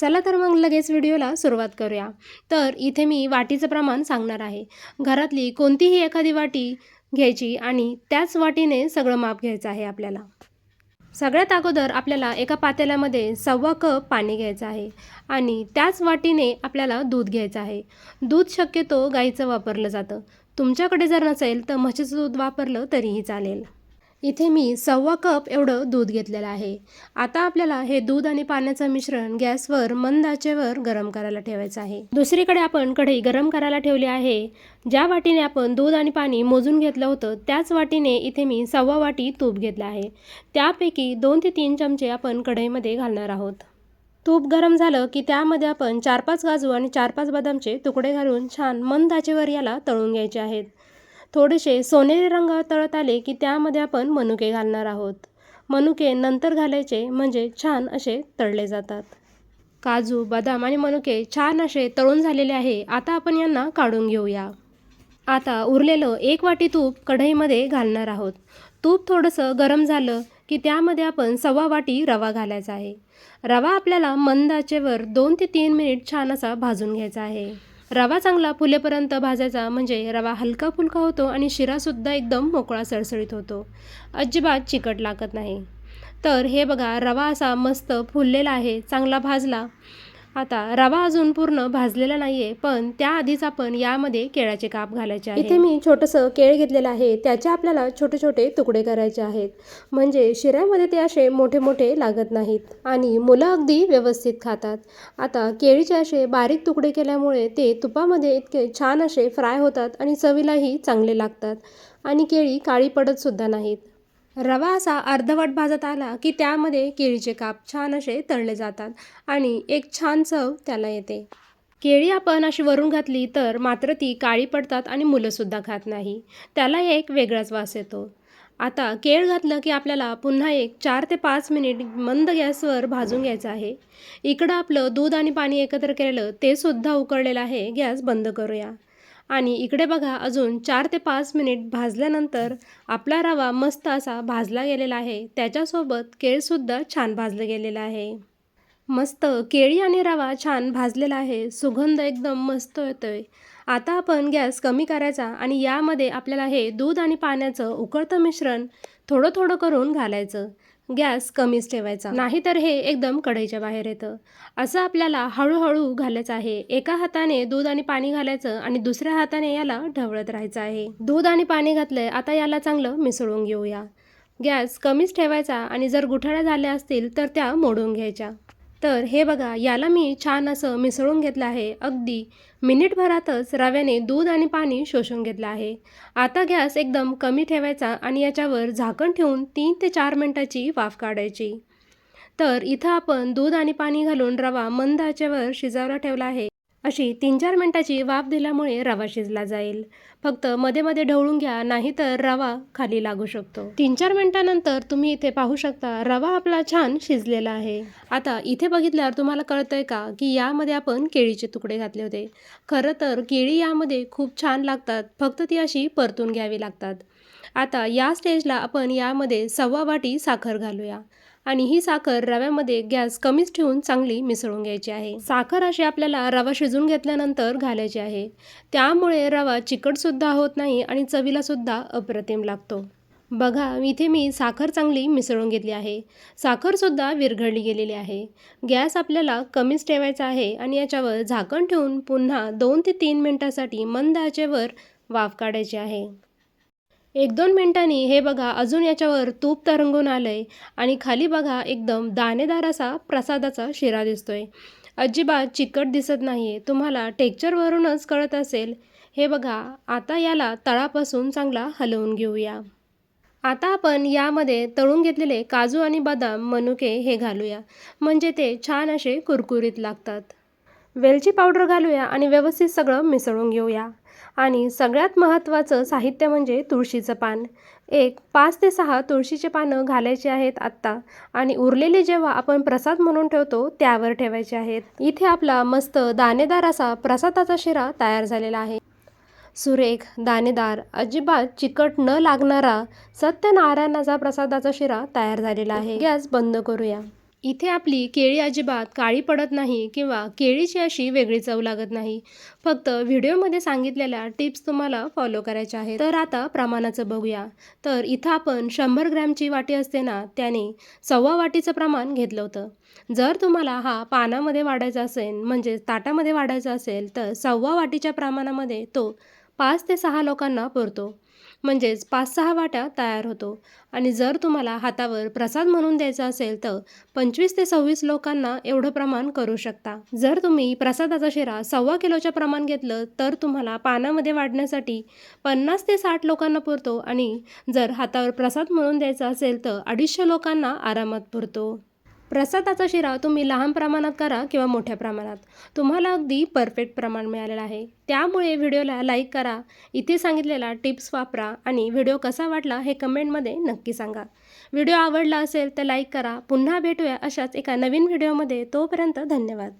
चला तर मग लगेच व्हिडिओला सुरुवात करूया. तर इथे मी वाटीचं प्रमाण सांगणार आहे. घरातली कोणतीही एखादी वाटी घ्यायची आणि त्याच वाटीने सगळं माप घ्यायचं आहे आपल्याला. सगळ्यात अगोदर आपल्याला एका पातेल्यामध्ये सव्वा कप पाणी घ्यायचं आहे आणि त्याच वाटीने आपल्याला दूध घ्यायचं आहे. दूध शक्यतो गाईचं वापरलं जातं. तुमच्याकडे जर नसेल तर म्हशीचं दूध वापरलं तरीही चालेल. इथे मी सव्वा कप एवढं दूध घेतलेलं आहे. आता आपल्याला हे दूध आणि पाण्याचं मिश्रण गॅसवर मंद आचेवर गरम करायला ठेवायचं आहे. दुसरीकडे आपण कढई गरम करायला ठेवली आहे. ज्या वाटीने आपण दूध आणि पाणी मोजून घेतलं होतं त्याच वाटीने इथे मी सव्वा वाटी तूप घेतलं आहे. त्यापैकी दोन ते तीन चमचे आपण कढईमध्ये घालणार आहोत. तूप गरम झालं की त्यामध्ये आपण चार पाच काजू आणि चार पाच बदामचे तुकडे घालून छान मंद आचेवर याला तळून घ्यायचे आहेत. थोडेसे सोनेरी रंग तळत आले की त्यामध्ये आपण मनुके घालणार आहोत. मनुके नंतर घालायचे म्हणजे छान असे तळले जातात. काजू बदाम आणि मनुके छान असे तळून झालेले आहे. आता आपण यांना काढून घेऊया. आता उरलेलं एक वाटी तूप कढईमध्ये घालणार आहोत. तूप थोडंसं गरम झालं की त्यामध्ये आपण सव्वा वाटी रवा घालायचा आहे. रवा आपल्याला मंद आचेवर दोन ते तीन मिनिट छान असा भाजून घ्यायचा आहे. रवा चांगला फुलेपर्यंत भाजायचा म्हणजे रवा हलका फुलका होतो आणि शिरासुद्धा एकदम मोकळा सळसळीत होतो. अजिबात चिकट लागत नाही. तर हे बघा रवा असा मस्त फुललेला आहे चांगला भाजला. आता रवा अजून पूर्ण भाजलेला नाही आहे पण त्याआधीच आपण यामध्ये केळ्याचे काप घालायचे आहे इथे मी छोटंसं केळ घेतलेलं आहे त्याचे आपल्याला छोटे छोटे तुकडे करायचे आहेत. म्हणजे शिऱ्यामध्ये ते असे मोठे मोठे लागत नाहीत आणि मुलं अगदी व्यवस्थित खातात. आता केळीचे असे बारीक तुकडे केल्यामुळे ते तुपामध्ये इतके छान असे फ्राय होतात आणि चवीलाही चांगले लागतात. आणि केळी काळी पडत सुद्धा नाहीत. रवा असा अर्धवट भाजत आला की त्यामध्ये केळीचे काप छान असे तळले जातात आणि एक छान चव त्याला येते. केळी आपण अशी वरून घातली तर मात्र ती काळी पडतात आणि मुलंसुद्धा खात नाही. त्याला एक वेगळाच वास येतो. आता केळ घातलं की आपल्याला पुन्हा एक चार ते पाच मिनिट मंद गॅसवर भाजून घ्यायचं आहे. इकडं आपलं दूध आणि पाणी एकत्र केलेलं ते सुद्धा उकळलेलं आहे. गॅस बंद करूया. आणि इकडे बघा अजून चार ते पाच मिनिट भाजल्यानंतर आपला रवा मस्त असा भाजला गेलेला आहे. त्याच्यासोबत केळसुद्धा छान भाजलं गेलेलं आहे. मस्त केळी आणि रवा छान भाजलेला आहे. सुगंध एकदम मस्त येतोय. आता आपण गॅस कमी करायचा आणि यामध्ये आपल्याला हे दूध आणि पाण्याचं उकळतं मिश्रण थोडं थोडं करून घालायचं. गॅस कमीच ठेवायचा. नाहीतर हे एकदम कढईच्या बाहेर येतं. असं आपल्याला हळूहळू घालायचं आहे. एका हाताने दूध आणि पाणी घालायचं आणि दुसऱ्या हाताने याला ढवळत राहायचं आहे. दूध आणि पाणी घातलंय आता याला चांगलं मिसळून घेऊया. गॅस कमीच ठेवायचा आणि जर गुठळ्या झाल्या असतील तर त्या मोडून घ्यायच्या. तर हे बघा याला मी छान असं मिसळून घेतलं आहे. अगदी मिनिटभरातच रव्याने दूध आणि पाणी शोषून घेतलं आहे. आता गॅस एकदम कमी ठेवायचा आणि याच्यावर झाकण ठेवून तीन ते चार मिनटाची वाफ काढायची. तर इथं आपण दूध आणि पाणी घालून रवा मंद आचेवर शिजायला ठेवला आहे. अशी तीन चार मिनटाची वाफ दिल्यामुळे रवा शिजला जाईल. फक्त मध्ये मध्ये ढवळून घ्या नाहीतर रवा खाली लागू शकतो. तीन चार मिनटानंतर तुम्ही इथे पाहू शकता रवा आपला छान शिजलेला आहे. आता इथे बघितल्यावर तुम्हाला कळतंय का की यामध्ये आपण केळीचे तुकडे घातले होते. खरं तर केळी यामध्ये खूप छान लागतात फक्त ती अशी परतून घ्यावी लागतात. आता या स्टेजला आपण यामध्ये सव्वा वाटी साखर घालूया. आणि ही साखर रव्यामध्ये गॅस कमीच ठेवून चांगली मिसळून घ्यायची आहे. साखर अशी आपल्याला रवा शिजून घेतल्यानंतर घालायची आहे. त्यामुळे रवा चिकटसुद्धा होत नाही आणि चवीलासुद्धा अप्रतिम लागतो. बघा इथे मी साखर चांगली मिसळून घेतली आहे. साखरसुद्धा विरघळली गेलेली आहे. गॅस आपल्याला कमीच ठेवायचा आहे आणि याच्यावर झाकण ठेवून पुन्हा दोन ते तीन मिनटासाठी मंद आचेवर वाफ काढायची आहे. एक दोन मिनटांनी हे बघा अजून याच्यावर तूप तरंगून आलं आहे आणि खाली बघा एकदम दाणेदार असा प्रसादाचा शिरा दिसतोय. अजिबात चिकट दिसत नाही आहे तुम्हाला टेक्चरवरूनच कळत असेल. हे बघा आता याला तळापासून चांगला हलवून घेऊया. आता आपण यामध्ये तळून घेतलेले काजू आणि बदाम मनुके हे घालूया. म्हणजे ते छान असे कुरकुरीत लागतात. वेलची पावडर घालूया आणि व्यवस्थित सगळं मिसळून घेऊया. आणि सगळ्यात महत्त्वाचं साहित्य म्हणजे तुळशीचं पान. एक पाच ते सहा तुळशीचे पानं घालायचे आहेत आत्ता. आणि उरलेले जेव्हा आपण प्रसाद म्हणून ठेवतो त्यावर ठेवायचे आहेत. इथे आपला मस्त दाणेदार असा प्रसादाचा शिरा तयार झालेला आहे. सुरेख दाणेदार अजिबात चिकट न लागणारा सत्यनारायणाचा प्रसादाचा शिरा तयार झालेला आहे. गॅस बंद करूया. इथे आपली केळी अजिबात काळी पडत नाही किंवा केळीची अशी वेगळी चव लागत नाही. फक्त व्हिडिओमध्ये सांगितलेल्या टिप्स तुम्हाला फॉलो करायच्या आहेत. तर आता प्रमाणाचं बघूया. तर इथं आपण शंभर ग्रॅमची वाटी असते ना त्याने सव्वा वाटीचं प्रमाण घेतलं होतं. जर तुम्हाला हा पानामध्ये वाढायचा असेल म्हणजे ताटामध्ये वाढायचा असेल तर सव्वा वाटीच्या प्रमाणामध्ये तो पाच ते सहा लोकांना पुरतो. म्हणजेच पाच सहा वाट्या तयार होतो. आणि जर तुम्हाला हातावर प्रसाद म्हणून द्यायचा असेल तर पंचवीस ते सव्वीस लोकांना एवढं प्रमाण करू शकता. जर तुम्ही प्रसादाचा शिरा सव्वा किलोच्या प्रमाण घेतलं तर तुम्हाला पानामध्ये वाढण्यासाठी पन्नास ते साठ लोकांना पुरतो आणि जर हातावर प्रसाद म्हणून द्यायचा असेल तर अडीचशे लोकांना आरामात पुरतो. प्रसादाचा शिरा तुम्ही लहान प्रमाणात करा किंवा मोठ्या प्रमाणात. तुम्हाला अगदी परफेक्ट प्रमाण मिळालेलं आहे. त्यामुळे व्हिडिओला लाईक करा. इथे सांगितलेला टिप्स वापरा आणि व्हिडिओ कसा वाटला हे कमेंटमध्ये नक्की सांगा. व्हिडिओ आवडला असेल तर लाईक करा. पुन्हा भेटूया अशाच एका नवीन व्हिडिओमध्ये तोपर्यंत धन्यवाद.